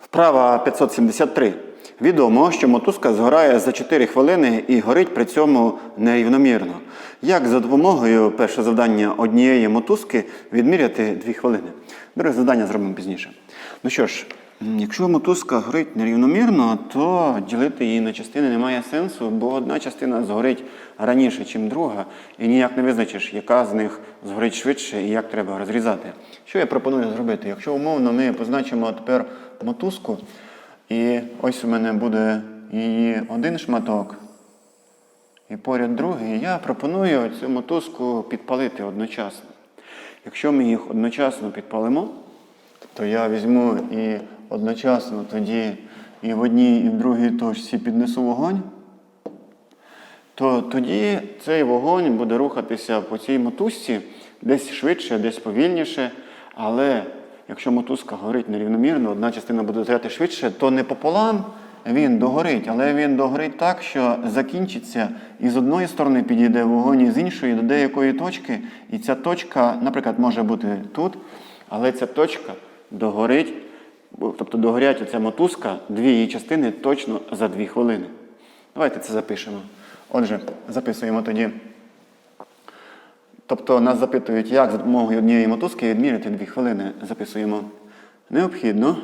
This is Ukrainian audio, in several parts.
Вправа 573. Відомо, що мотузка згорає за 4 хвилини і горить при цьому нерівномірно. Як за допомогою перше завдання однієї мотузки відміряти 2 хвилини? Друге завдання зробимо пізніше. Ну що ж, якщо мотузка горить нерівномірно, то ділити її на частини немає сенсу, бо одна частина згорить раніше, ніж друга, і ніяк не визначиш, яка з них згорить швидше і як треба розрізати. Що я пропоную зробити? Якщо умовно ми позначимо тепер мотузку, і ось у мене буде її один шматок, і поряд другий, я пропоную цю мотузку підпалити одночасно. Якщо ми їх одночасно підпалимо, то я візьму і одночасно тоді і в одній, і в другій точці піднесу вогонь, то тоді цей вогонь буде рухатися по цій мотузці десь швидше, десь повільніше. Але якщо мотузка горить нерівномірно, одна частина буде згоряти швидше, то не пополам він догорить, але він догорить так, що закінчиться і з одної сторони підійде вогонь, і з іншої до деякої точки. І ця точка, наприклад, може бути тут, але ця точка догорить, тобто догорять оця мотузка, дві її частини точно за дві хвилини. Давайте це запишемо. Отже, записуємо тоді. Тобто нас запитують, як за допомогою однієї мотузки відміряти дві хвилини. Записуємо. Необхідно.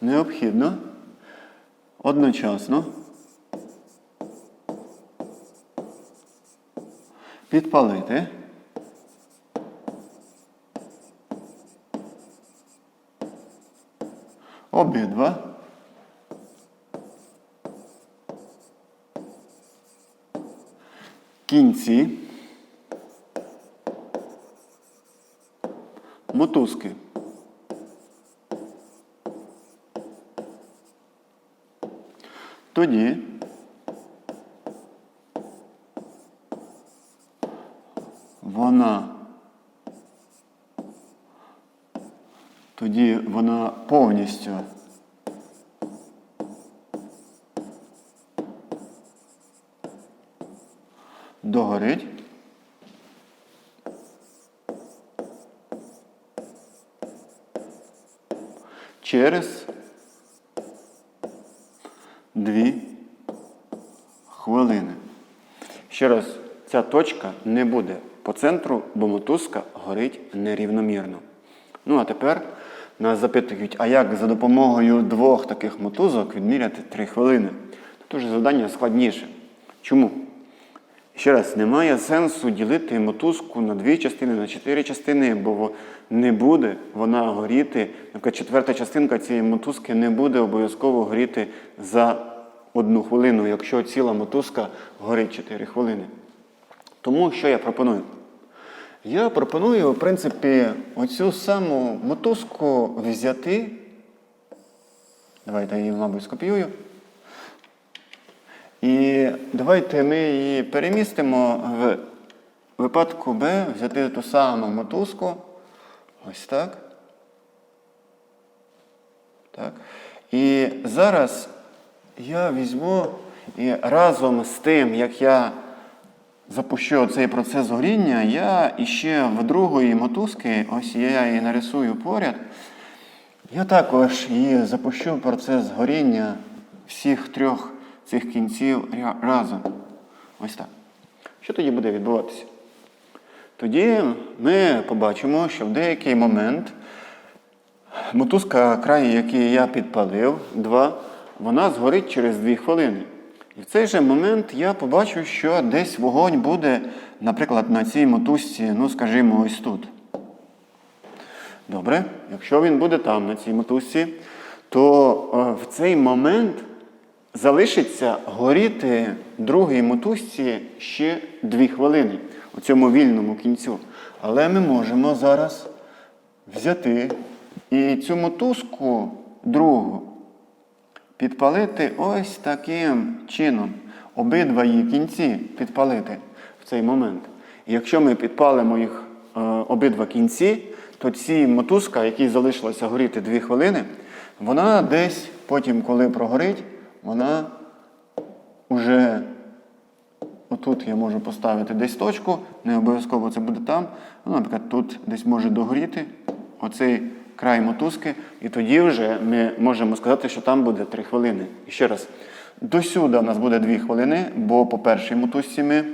Необхідно одночасно підпалити обидва кінці. Мотузки. Тоді. Вона. Тоді вона повністю догорить. Через дві хвилини. Ще раз, ця точка не буде по центру, бо мотузка горить нерівномірно. Ну а тепер нас запитують, а як за допомогою двох таких мотузок відміряти 3 хвилини? Тут уже завдання складніше. Чому? Ще раз, немає сенсу ділити мотузку на дві частини, на чотири частини, бо не буде вона горіти. Наприклад, четверта частинка цієї мотузки не буде обов'язково горіти за одну хвилину, якщо ціла мотузка горить 4 хвилини. Тому що я пропоную? Я пропоную, в принципі, оцю саму мотузку взяти. Давайте я її, мабуть, скопіюю. І давайте ми її перемістимо в випадку Б, взяти ту саму мотузку. Ось так. Так. І зараз я візьму і разом з тим, як я запущу цей процес горіння, я іще в другої мотузки, ось я її нарисую поряд. Я також її запущу процес горіння всіх трьох цих кінців разом. Ось так. Що тоді буде відбуватися? Тоді ми побачимо, що в деякий момент мотузка, край, який я підпалив, два, вона згорить через дві хвилини. І в цей же момент я побачу, що десь вогонь буде, наприклад, на цій мотузці, ну, скажімо, ось тут. Добре, якщо він буде там, на цій мотузці, то е, в цей момент залишиться горіти другій мотузці ще дві хвилини у цьому вільному кінцю. Але ми можемо зараз взяти і цю мотузку другу підпалити ось таким чином. Обидва її кінці підпалити в цей момент. І якщо ми підпалимо їх е, обидва кінці, то ці мотузка, якій залишилося горіти 2 хвилини, вона десь потім, коли прогорить, вона вже отут я можу поставити десь точку, не обов'язково це буде там. Ну, наприклад, тут десь може догоріти оцей край мотузки, і тоді вже ми можемо сказати, що там буде 3 хвилини. І ще раз, до сюди у нас буде 2 хвилини, бо по першій мотузці ми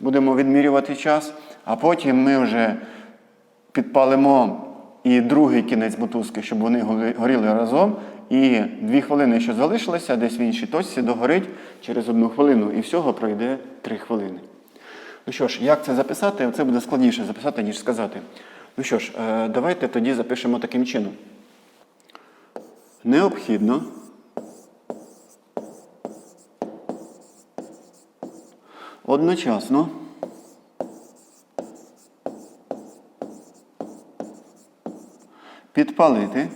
будемо відмірювати час, а потім ми вже підпалимо і другий кінець мотузки, щоб вони горіли разом. І дві хвилини, що залишилися, десь в іншій точці догорить через одну хвилину, і всього пройде три хвилини. Ну що ж, як це записати? Це буде складніше записати, ніж сказати. Ну що ж, е, давайте тоді запишемо таким чином. Необхідно одночасно підпалити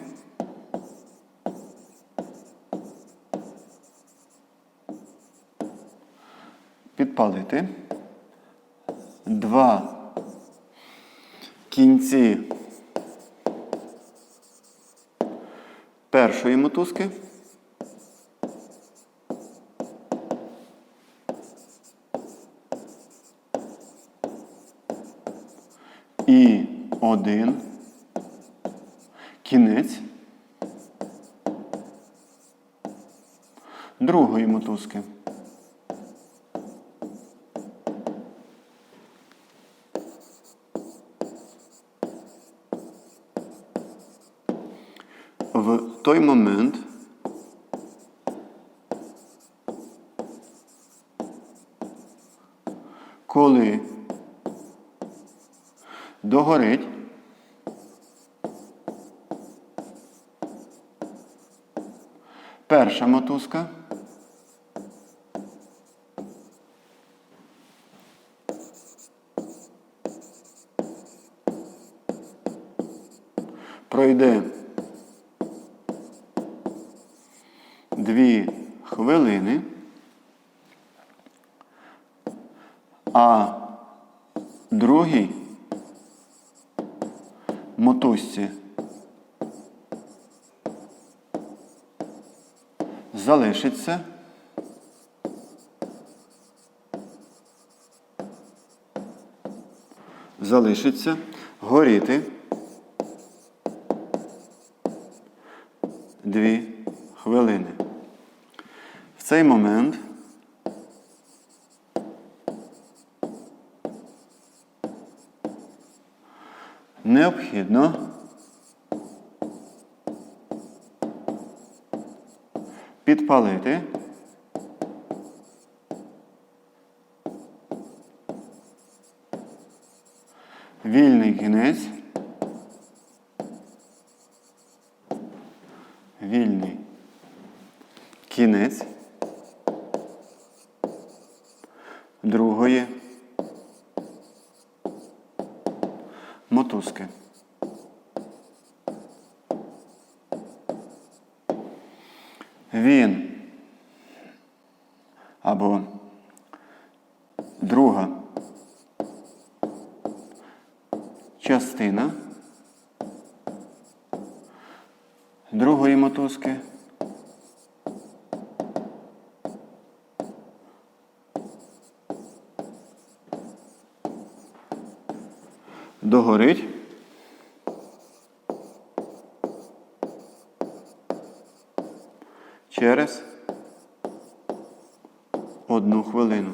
підпалити два кінці першої мотузки і один кінець другої мотузки. В той момент коли догорить перша мотузка. Пройде дві хвилини, а другій мотузці залишиться. Залишиться горіти дві хвилини. В цей момент. Необхідно підпалити вільний кінець, вільний кінець другої мотузки. Він або друга частина другої мотузки догорить. Через одну хвилину.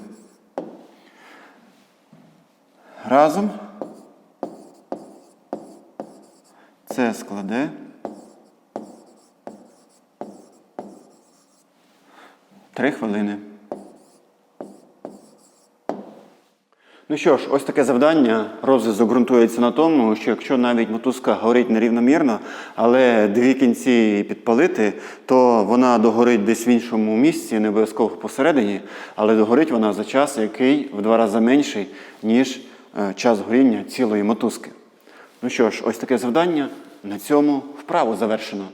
Разом це складе три хвилини. Ну що ж, ось таке завдання. Розв'язок ґрунтується на тому, що якщо навіть мотузка горить нерівномірно, але дві кінці підпалити, то вона догорить десь в іншому місці, не обов'язково посередині, але догорить вона за час, який в два рази менший, ніж е, час горіння цілої мотузки. Ну що ж, ось таке завдання. На цьому вправу завершено.